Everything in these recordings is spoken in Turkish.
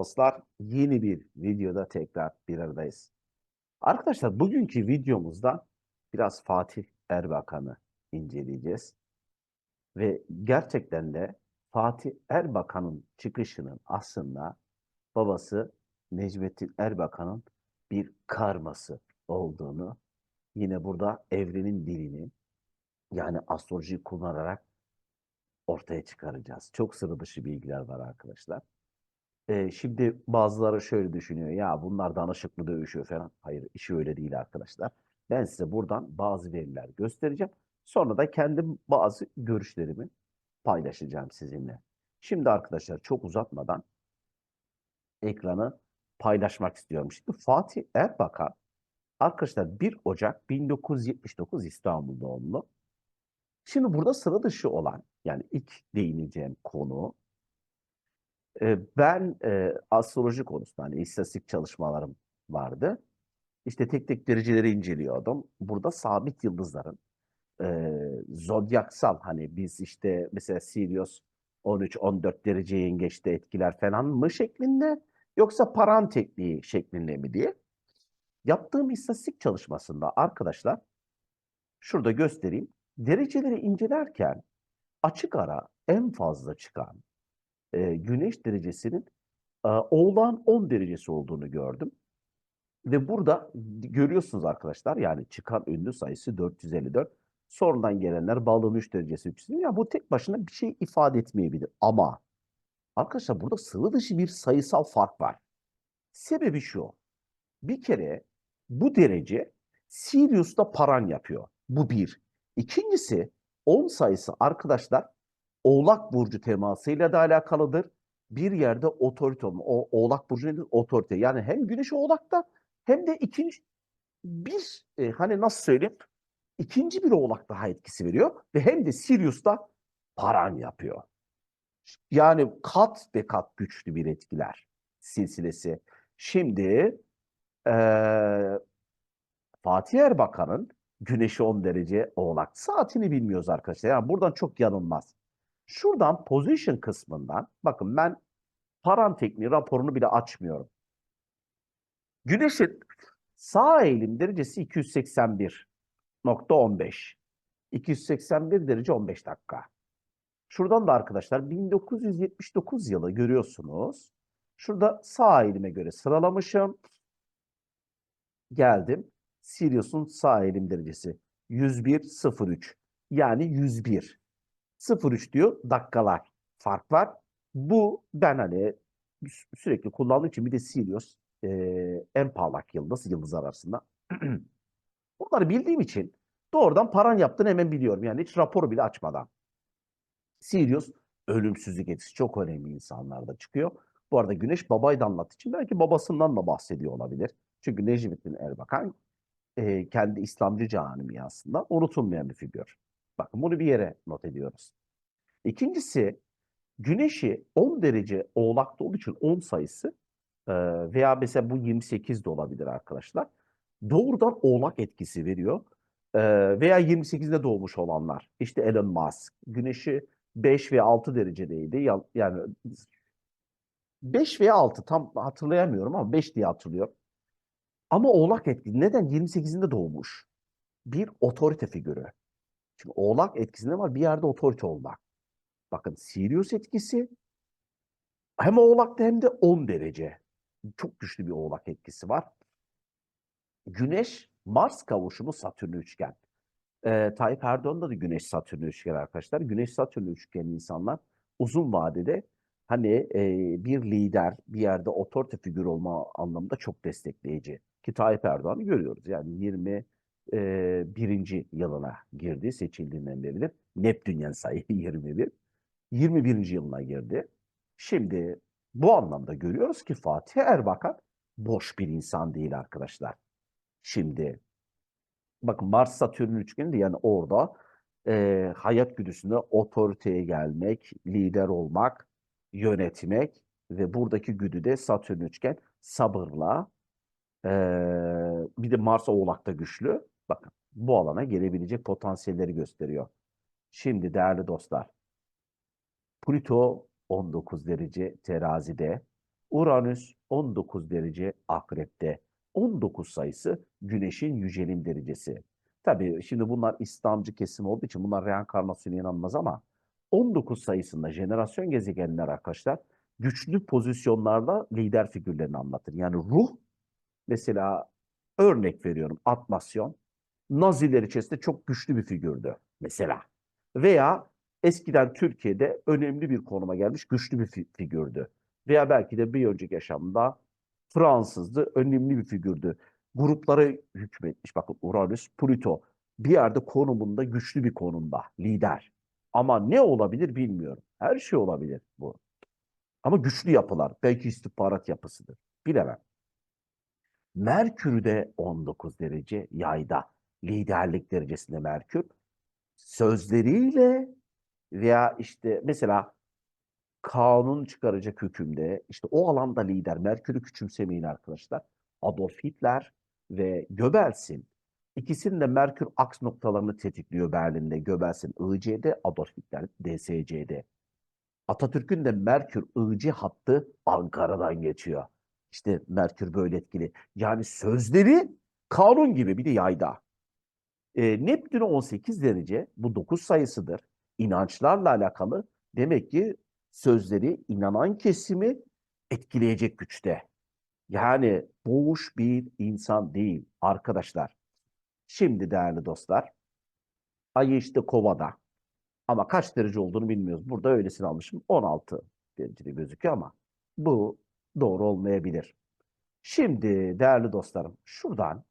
Dostlar. Yeni bir videoda tekrar bir aradayız. Arkadaşlar bugünkü videomuzda biraz Fatih Erbakan'ı inceleyeceğiz. Ve gerçekten de Fatih Erbakan'ın çıkışının aslında babası Necmettin Erbakan'ın bir karması olduğunu yine burada evrenin dilini yani astrolojiyi kullanarak ortaya çıkaracağız. Çok sıra dışı bilgiler var arkadaşlar. Ee, şimdi bazıları şöyle düşünüyor. Ya bunlar danışıklı dövüşüyor falan. Hayır işi öyle değil arkadaşlar. Ben size buradan bazı veriler göstereceğim. Sonra da kendim bazı görüşlerimi paylaşacağım sizinle. Şimdi arkadaşlar çok uzatmadan ekranı paylaşmak istiyorum. Şimdi Fatih Erbakan arkadaşlar 1 Ocak 1979 İstanbul doğumlu. Şimdi burada sıra dışı olan yani ilk değineceğim konu e, ben e, astroloji konusunda hani istatistik çalışmalarım vardı. İşte tek tek dereceleri inceliyordum. Burada sabit yıldızların e, zodyaksal hani biz işte mesela Sirius 13-14 derece yengeçte etkiler falan mı şeklinde yoksa paran tekniği şeklinde mi diye. Yaptığım istatistik çalışmasında arkadaşlar şurada göstereyim. Dereceleri incelerken açık ara en fazla çıkan e, güneş derecesinin e, oğlan 10 derecesi olduğunu gördüm. Ve burada görüyorsunuz arkadaşlar yani çıkan ünlü sayısı 454. Sonradan gelenler balığın 3 derecesi 300. Ya bu tek başına bir şey ifade etmeyebilir. Ama arkadaşlar burada sıvı dışı bir sayısal fark var. Sebebi şu. Bir kere bu derece Sirius'ta paran yapıyor. Bu bir. İkincisi 10 sayısı arkadaşlar Oğlak Burcu temasıyla da alakalıdır. Bir yerde otorite olma. O Oğlak Burcu nedir? Otorite. Yani hem Güneş Oğlak'ta hem de ikinci bir e, hani nasıl söyleyeyim? ikinci bir Oğlak daha etkisi veriyor ve hem de Sirius'ta paran yapıyor. Yani kat ve kat güçlü bir etkiler silsilesi. Şimdi eee Fatih Erbakan'ın Güneşi 10 derece Oğlak. Saatini bilmiyoruz arkadaşlar. Yani buradan çok yanılmaz. Şuradan position kısmından bakın ben paran tekniği raporunu bile açmıyorum. Güneşin sağ eğilim derecesi 281.15. 281 derece 15 dakika. Şuradan da arkadaşlar 1979 yılı görüyorsunuz. Şurada sağ eğilime göre sıralamışım. Geldim. Sirius'un sağ eğilim derecesi 101.03. Yani 101. 0.3 diyor dakikalar fark var. Bu ben hani sürekli kullandığım için bir de Sirius e, en parlak yıldız yıldız arasında. Bunları bildiğim için doğrudan paran yaptığını hemen biliyorum. Yani hiç raporu bile açmadan. Sirius ölümsüzlük etkisi çok önemli insanlarda çıkıyor. Bu arada Güneş babayı da anlattığı için belki babasından da bahsediyor olabilir. Çünkü Necmettin Erbakan e, kendi İslamcı camiasında unutulmayan bir figür. Bakın bunu bir yere not ediyoruz. İkincisi güneşi 10 derece oğlakta olduğu için 10 sayısı e, veya mesela bu 28 de olabilir arkadaşlar. Doğrudan oğlak etkisi veriyor. E, veya 28'de doğmuş olanlar. İşte Elon Musk. Güneşi 5 ve 6 derecedeydi. Ya- Yani 5 veya 6 tam hatırlayamıyorum ama 5 diye hatırlıyorum. Ama oğlak etkisi. Neden? 28'inde doğmuş. Bir otorite figürü. Çünkü oğlak etkisinde var bir yerde otorite olmak. Bakın Sirius etkisi hem oğlakta hem de 10 derece. Çok güçlü bir oğlak etkisi var. Güneş Mars kavuşumu Satürn üçgen. Ee, Tayyip Erdoğan'da da Güneş Satürn üçgen arkadaşlar. Güneş Satürn üçgen insanlar uzun vadede hani e, bir lider bir yerde otorite figür olma anlamında çok destekleyici. Ki Tayyip Erdoğan'ı görüyoruz. Yani 20 e, birinci yılına girdi seçildiğinden beridir. Neptünyen sayı 21. 21. yılına girdi. Şimdi bu anlamda görüyoruz ki Fatih Erbakan boş bir insan değil arkadaşlar. Şimdi bakın Mars Satürn üçgeni yani orada e, hayat güdüsünde otoriteye gelmek, lider olmak, yönetmek ve buradaki güdü de Satürn üçgen sabırla e, bir de Mars Oğlak'ta güçlü. Bakın bu alana gelebilecek potansiyelleri gösteriyor. Şimdi değerli dostlar Plüto 19 derece terazide Uranüs 19 derece akrepte. 19 sayısı Güneş'in yücelim derecesi. Tabii şimdi bunlar İslamcı kesim olduğu için bunlar reenkarnasyona inanmaz ama 19 sayısında jenerasyon gezegenler arkadaşlar güçlü pozisyonlarda lider figürlerini anlatır. Yani ruh mesela örnek veriyorum Atmasyon Naziler içerisinde çok güçlü bir figürdü mesela. Veya eskiden Türkiye'de önemli bir konuma gelmiş güçlü bir fi- figürdü. Veya belki de bir önceki yaşamda Fransızdı, önemli bir figürdü. Gruplara hükmetmiş. Bakın Uranüs, Plüto bir yerde konumunda güçlü bir konumda, lider. Ama ne olabilir bilmiyorum. Her şey olabilir bu. Ama güçlü yapılar. Belki istihbarat yapısıdır. Bilemem. Merkür de 19 derece yayda. Liderlik derecesinde Merkür. Sözleriyle veya işte mesela kanun çıkaracak hükümde işte o alanda lider. Merkür'ü küçümsemeyin arkadaşlar. Adolf Hitler ve Göbels'in ikisinin de Merkür aks noktalarını tetikliyor Berlin'de. Göbels'in IC'de, Adolf Hitler DSC'de. Atatürk'ün de Merkür IC hattı Ankara'dan geçiyor. İşte Merkür böyle etkili. Yani sözleri kanun gibi bir de yayda. E, Neptün 18 derece bu 9 sayısıdır. İnançlarla alakalı demek ki sözleri inanan kesimi etkileyecek güçte. Yani boğuş bir insan değil arkadaşlar. Şimdi değerli dostlar ayı işte kovada ama kaç derece olduğunu bilmiyoruz. Burada öylesini almışım 16 derecede gözüküyor ama bu doğru olmayabilir. Şimdi değerli dostlarım şuradan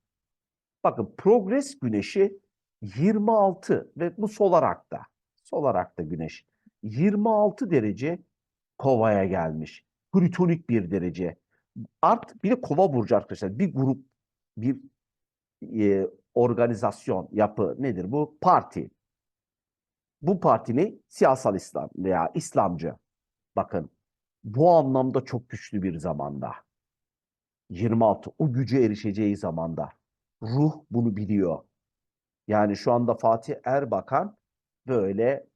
bakın progres güneşi 26 ve bu solar akta. Solar akta güneş 26 derece kovaya gelmiş. Plütonik bir derece. Artık bir de kova burcu arkadaşlar. Bir grup, bir e, organizasyon, yapı nedir bu? Parti. Bu partinin siyasal İslam veya İslamcı. Bakın bu anlamda çok güçlü bir zamanda. 26 o güce erişeceği zamanda. Ruh bunu biliyor. Yani şu anda Fatih Erbakan böyle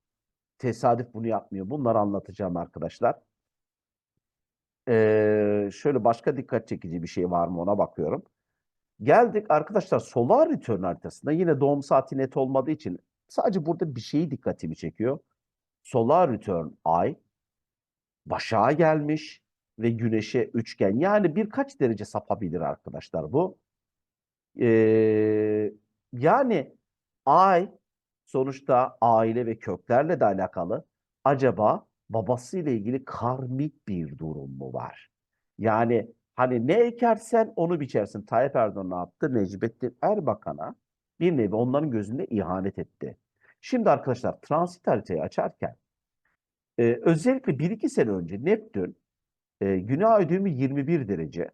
tesadüf bunu yapmıyor. Bunları anlatacağım arkadaşlar. Ee, şöyle başka dikkat çekici bir şey var mı ona bakıyorum. Geldik arkadaşlar solar return haritasında yine doğum saati net olmadığı için sadece burada bir şeyi dikkatimi çekiyor. Solar return ay başağa gelmiş ve güneşe üçgen. Yani birkaç derece sapabilir arkadaşlar bu. Ee, yani ay sonuçta aile ve köklerle de alakalı. Acaba babasıyla ilgili karmik bir durum mu var? Yani hani ne ekersen onu biçersin. Tayyip Erdoğan ne yaptı? Necmettin Erbakan'a bir nevi onların gözünde ihanet etti. Şimdi arkadaşlar transit haritayı açarken e, özellikle 1-2 sene önce Neptün e, Güney Ay düğümü 21 derece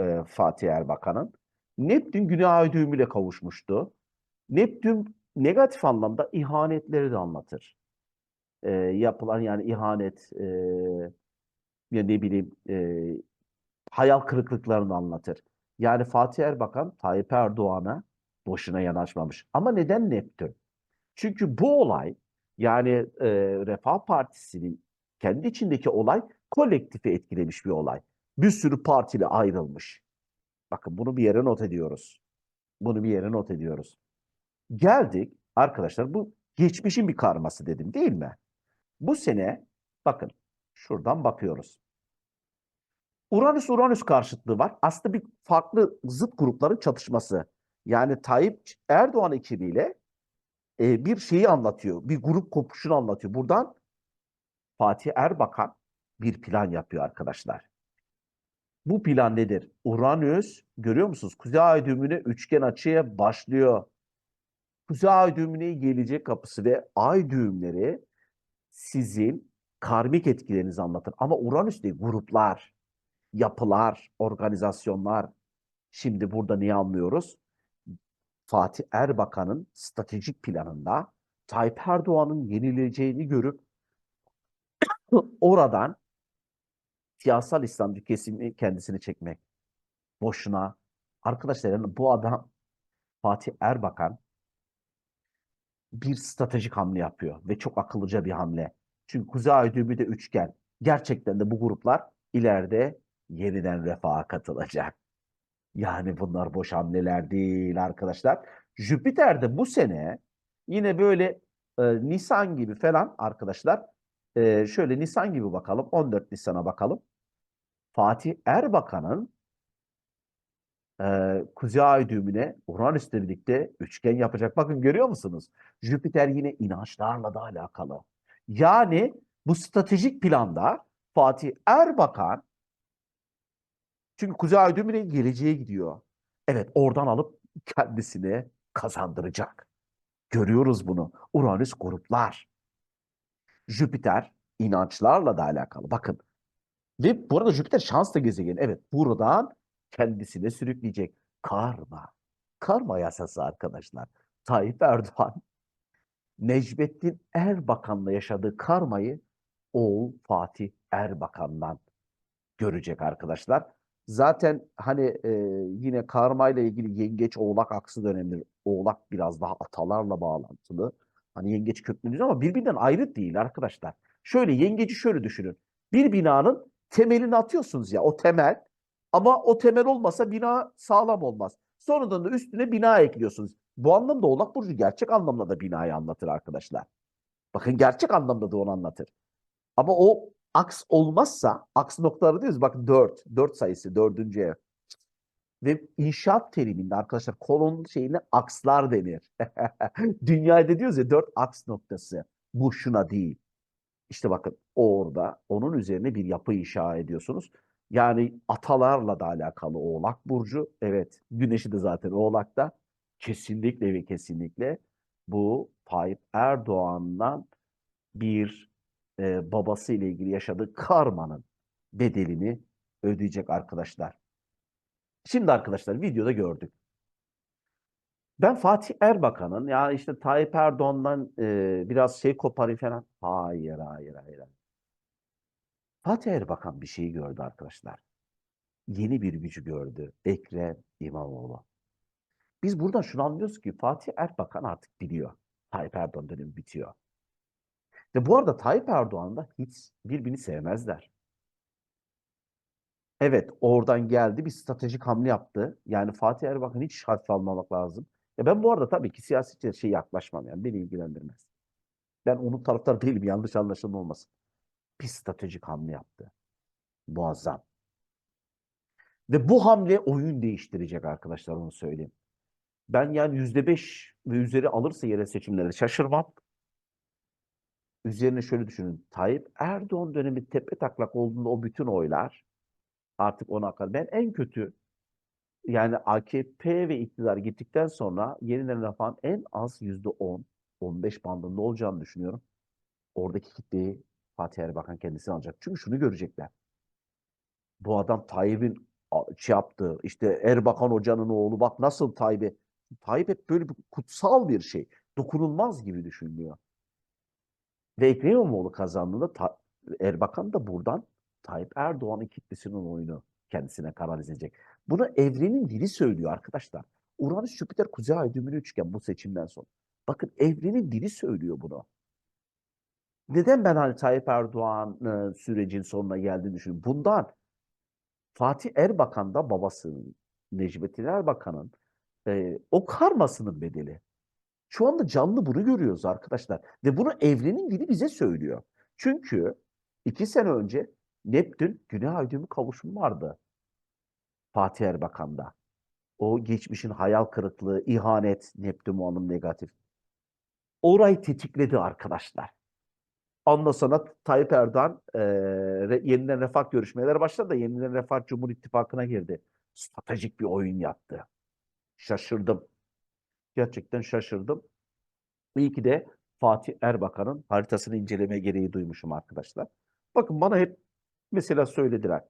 e, Fatih Erbakan'ın. Neptün Güney Ay düğümüyle kavuşmuştu. Neptün negatif anlamda ihanetleri de anlatır. E, yapılan yani ihanet, e, ya ne bileyim e, hayal kırıklıklarını anlatır. Yani Fatih Erbakan Tayyip Erdoğan'a boşuna yanaşmamış. Ama neden Neptün? Çünkü bu olay yani e, Refah Partisi'nin kendi içindeki olay kolektifi etkilemiş bir olay. Bir sürü partili ayrılmış. Bakın bunu bir yere not ediyoruz. Bunu bir yere not ediyoruz. Geldik arkadaşlar bu geçmişin bir karması dedim değil mi? Bu sene bakın şuradan bakıyoruz. Uranüs-Uranüs karşıtlığı var. Aslında bir farklı zıt grupların çatışması. Yani Tayyip Erdoğan ekibiyle e, bir şeyi anlatıyor. Bir grup kopuşunu anlatıyor. Buradan Fatih Erbakan bir plan yapıyor arkadaşlar. Bu plan nedir? Uranüs görüyor musunuz? Kuzey Ay düğümüne üçgen açıya başlıyor. Kuzey Ay düğümüne gelecek kapısı ve ay düğümleri sizin karmik etkilerinizi anlatır. Ama Uranüs değil, gruplar, yapılar, organizasyonlar. Şimdi burada neyi anlıyoruz? Fatih Erbakan'ın stratejik planında Tayyip Erdoğan'ın yenileceğini görüp oradan siyasal İslamcı kesimi kendisini çekmek. Boşuna. Arkadaşlar yani bu adam Fatih Erbakan bir stratejik hamle yapıyor ve çok akıllıca bir hamle. Çünkü Kuzey Ay düğümü de üçgen. Gerçekten de bu gruplar ileride yeniden refaha katılacak. Yani bunlar boş hamleler değil arkadaşlar. Jüpiter bu sene yine böyle e, Nisan gibi falan arkadaşlar. e, şöyle Nisan gibi bakalım. 14 Nisan'a bakalım. Fatih Erbakan'ın e, Kuzey Ay düğümüne Uranüs'le birlikte üçgen yapacak. Bakın görüyor musunuz? Jüpiter yine inançlarla da alakalı. Yani bu stratejik planda Fatih Erbakan çünkü Kuzey Ay düğümüne geleceğe gidiyor. Evet oradan alıp kendisine kazandıracak. Görüyoruz bunu. Uranüs gruplar. Jüpiter inançlarla da alakalı. Bakın. Ve bu arada Jüpiter şans da gezegeni. Evet buradan kendisine sürükleyecek. Karma. Karma yasası arkadaşlar. Tayyip Erdoğan Necmettin Erbakan'la yaşadığı karmayı oğul Fatih Erbakan'dan görecek arkadaşlar. Zaten hani e, yine karma ile ilgili yengeç oğlak aksı dönemi. Oğlak biraz daha atalarla bağlantılı. Hani yengeç köklü ama birbirinden ayrı değil arkadaşlar. Şöyle yengeci şöyle düşünün. Bir binanın temelini atıyorsunuz ya o temel ama o temel olmasa bina sağlam olmaz. Sonradan da üstüne bina ekliyorsunuz. Bu anlamda Oğlak Burcu gerçek anlamda da binayı anlatır arkadaşlar. Bakın gerçek anlamda da onu anlatır. Ama o aks olmazsa, aks noktaları diyoruz. Bakın 4, 4 sayısı, dördüncü ev. Ve inşaat teriminde arkadaşlar kolon şeyine akslar denir. Dünyada diyoruz ya 4 aks noktası. Bu şuna değil. İşte bakın orada onun üzerine bir yapı inşa ediyorsunuz. Yani atalarla da alakalı Oğlak Burcu. Evet güneşi de zaten Oğlak'ta. Kesinlikle ve kesinlikle bu Tayyip Erdoğan'dan bir e, babası ile ilgili yaşadığı karmanın bedelini ödeyecek arkadaşlar. Şimdi arkadaşlar videoda gördük. Ben Fatih Erbakan'ın ya işte Tayyip Erdoğan'dan e, biraz şey koparayım falan. Hayır, hayır, hayır. Fatih Erbakan bir şeyi gördü arkadaşlar. Yeni bir gücü gördü. Ekrem İmamoğlu. Biz buradan şunu anlıyoruz ki Fatih Erbakan artık biliyor. Tayyip Erdoğan dönemi bitiyor. Ve bu arada Tayyip Erdoğan da hiç birbirini sevmezler. Evet oradan geldi bir stratejik hamle yaptı. Yani Fatih Erbakan hiç hafife almamak lazım. Ya ben bu arada tabii ki siyasetçilere şey yaklaşmam yani beni ilgilendirmez. Ben onun taraftarı değilim yanlış anlaşılma olmasın. Bir stratejik hamle yaptı. Muazzam. Ve bu hamle oyun değiştirecek arkadaşlar onu söyleyeyim. Ben yani yüzde beş ve üzeri alırsa yerel seçimlerde şaşırmam. Üzerine şöyle düşünün. Tayyip Erdoğan dönemi tepe taklak olduğunda o bütün oylar artık ona akar. Ben en kötü yani AKP ve iktidar gittikten sonra yeniden refahın en az yüzde on, 15 bandında olacağını düşünüyorum. Oradaki kitleyi Fatih Erbakan kendisi alacak. Çünkü şunu görecekler. Bu adam Tayyip'in şey yaptığı, işte Erbakan hocanın oğlu bak nasıl Tayyip'e. Tayyip hep böyle bir kutsal bir şey. Dokunulmaz gibi düşünülüyor. Ve Ekrem İmamoğlu kazandığında Ta- Erbakan da buradan Tayyip Erdoğan'ın kitlesinin oyunu kendisine kanalize edecek. Bunu evrenin dili söylüyor arkadaşlar. Uranüs, Jüpiter, Kuzey Ay düğümlü üçgen bu seçimden sonra. Bakın evrenin dili söylüyor bunu. Neden ben hani Tayyip Erdoğan e, sürecin sonuna geldiğini düşünüyorum? Bundan Fatih Erbakan da babası Necmettin Erbakan'ın e, o karmasının bedeli. Şu anda canlı bunu görüyoruz arkadaşlar. Ve bunu evrenin dili bize söylüyor. Çünkü iki sene önce Neptün Güney Ay düğümü kavuşumu vardı. Fatih Erbakan'da. O geçmişin hayal kırıklığı, ihanet, Neptün muanım negatif. Orayı tetikledi arkadaşlar. Ondan sonra Tayyip Erdoğan e, yeniden refah görüşmeleri başladı da yeniden refah Cumhur İttifakı'na girdi. Stratejik bir oyun yaptı. Şaşırdım. Gerçekten şaşırdım. İyi ki de Fatih Erbakan'ın haritasını inceleme gereği duymuşum arkadaşlar. Bakın bana hep mesela söylediler.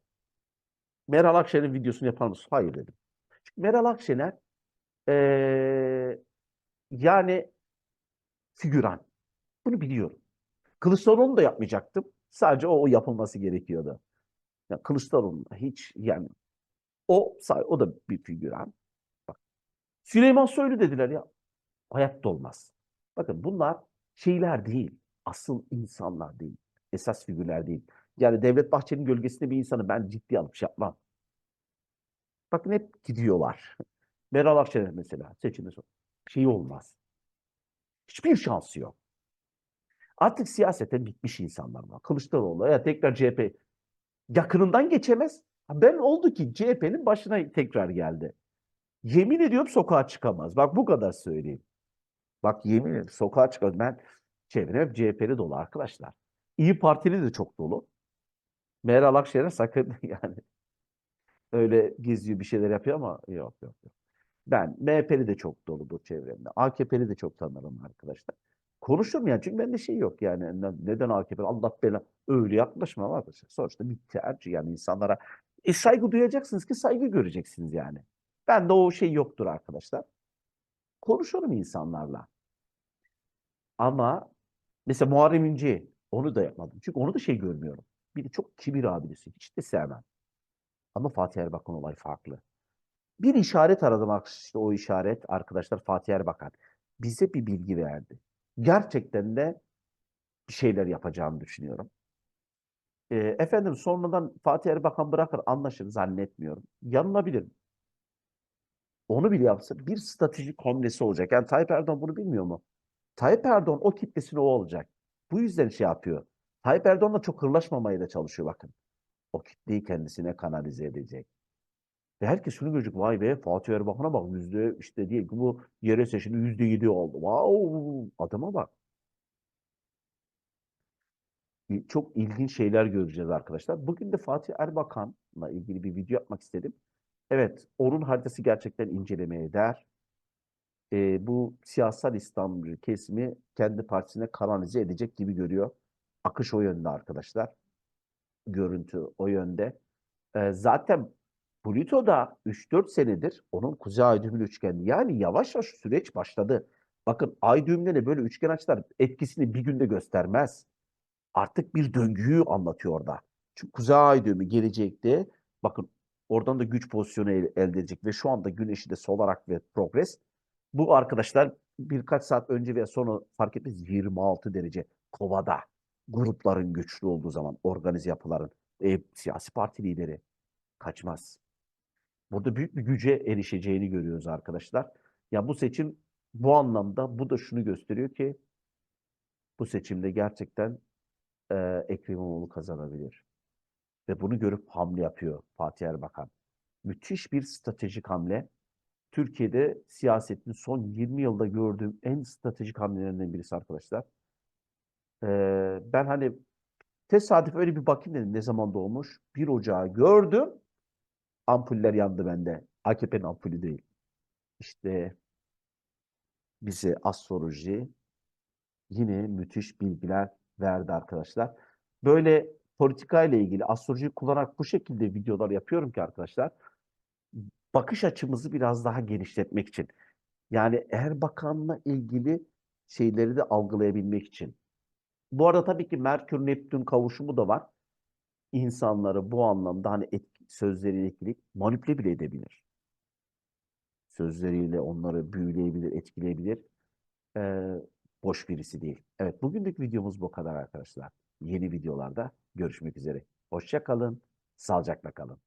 Meral Akşener'in videosunu yapar mısın? Hayır dedim. Çünkü Meral Akşener eee, yani figüran. Bunu biliyorum. Kılıçdaroğlu'nu da yapmayacaktım. Sadece o, o yapılması gerekiyordu. Ya Kılıçdaroğlu'na hiç yani o o da bir figüran. Bak. Süleyman Soylu dediler ya. Hayatta olmaz. Bakın bunlar şeyler değil. Asıl insanlar değil. esas figürler değil. Yani Devlet Bahçeli'nin gölgesinde bir insanı ben ciddiye alıp şey yapmam. Bakın hep gidiyorlar. Meral Akşener mesela seçimde son. Şey olmaz. Hiçbir şansı yok. Artık siyasete bitmiş insanlar var. Kılıçdaroğlu ya tekrar CHP yakınından geçemez. Ben oldu ki CHP'nin başına tekrar geldi. Yemin ediyorum sokağa çıkamaz. Bak bu kadar söyleyeyim. Bak yemin ederim sokağa çıkamaz. Ben çevrem hep CHP'li dolu arkadaşlar. İyi Partili de çok dolu. Meral Akşener sakın yani öyle geziyor bir şeyler yapıyor ama yok yok yok. Ben MHP'li de çok doludur çevremde. AKP'li de çok tanırım arkadaşlar. Konuşurum yani çünkü bende şey yok yani Ne- neden AKP Allah bela öyle yaklaşma arkadaşlar. Sonuçta bir tercih yani insanlara e, saygı duyacaksınız ki saygı göreceksiniz yani. Bende o şey yoktur arkadaşlar. Konuşurum insanlarla. Ama mesela Muharrem İnce onu da yapmadım. Çünkü onu da şey görmüyorum. Bir de çok kibir abidesi. Hiç de sevmem. Ama Fatih Erbakan olay farklı. Bir işaret aradım. İşte o işaret arkadaşlar Fatih Erbakan bize bir bilgi verdi. Gerçekten de bir şeyler yapacağını düşünüyorum. Ee, efendim sonradan Fatih Erbakan bırakır anlaşır zannetmiyorum. Yanılabilir. Onu bile yapsa bir stratejik hamlesi olacak. Yani Tayyip Erdoğan bunu bilmiyor mu? Tayyip Erdoğan o kitlesini o olacak. Bu yüzden şey yapıyor. Tayyip Erdoğan'la çok hırlaşmamaya da çalışıyor bakın. O kitleyi kendisine kanalize edecek. Ve herkes şunu görecek. Vay be Fatih Erbakan'a bak yüzde işte diye ki bu yere seçimi yüzde yedi oldu. Wow adama bak. Çok ilginç şeyler göreceğiz arkadaşlar. Bugün de Fatih Erbakan'la ilgili bir video yapmak istedim. Evet, onun haritası gerçekten incelemeye değer. Ee, bu siyasal İslamcı kesimi kendi partisine kanalize edecek gibi görüyor. Akış o yönde arkadaşlar. Görüntü o yönde. Ee, zaten Pluto'da 3-4 senedir onun kuzey ay düğümlü üçgeni. Yani yavaş yavaş süreç başladı. Bakın ay düğümleri böyle üçgen açılar etkisini bir günde göstermez. Artık bir döngüyü anlatıyor orada. Çünkü kuzey ay düğümü gelecekte bakın oradan da güç pozisyonu el- elde edecek ve şu anda güneşi de sol olarak ve progres. Bu arkadaşlar birkaç saat önce veya sonra fark etmez 26 derece kovada grupların güçlü olduğu zaman organize yapıların e, siyasi parti lideri kaçmaz. Burada büyük bir güce erişeceğini görüyoruz arkadaşlar. Ya bu seçim bu anlamda bu da şunu gösteriyor ki bu seçimde gerçekten e, Ekrem İmamoğlu kazanabilir. Ve bunu görüp hamle yapıyor Fatih Erbakan. Müthiş bir stratejik hamle. Türkiye'de siyasetin son 20 yılda gördüğüm en stratejik hamlelerinden birisi arkadaşlar. Ee, ben hani tesadüf öyle bir bakayım dedim ne zaman doğmuş. 1 Ocağı gördüm. Ampuller yandı bende. AKP'nin ampulü değil. İşte bize astroloji yine müthiş bilgiler verdi arkadaşlar. Böyle politika ile ilgili astrolojiyi kullanarak bu şekilde videolar yapıyorum ki arkadaşlar bakış açımızı biraz daha genişletmek için. Yani Erbakan'la ilgili şeyleri de algılayabilmek için. Bu arada tabii ki Merkür-Neptün kavuşumu da var. İnsanları bu anlamda hani etki, sözleriyle etkileyip manipüle bile edebilir. Sözleriyle onları büyüleyebilir, etkileyebilir. Ee, boş birisi değil. Evet, bugünlük videomuz bu kadar arkadaşlar. Yeni videolarda görüşmek üzere. Hoşça kalın, sağlıcakla kalın.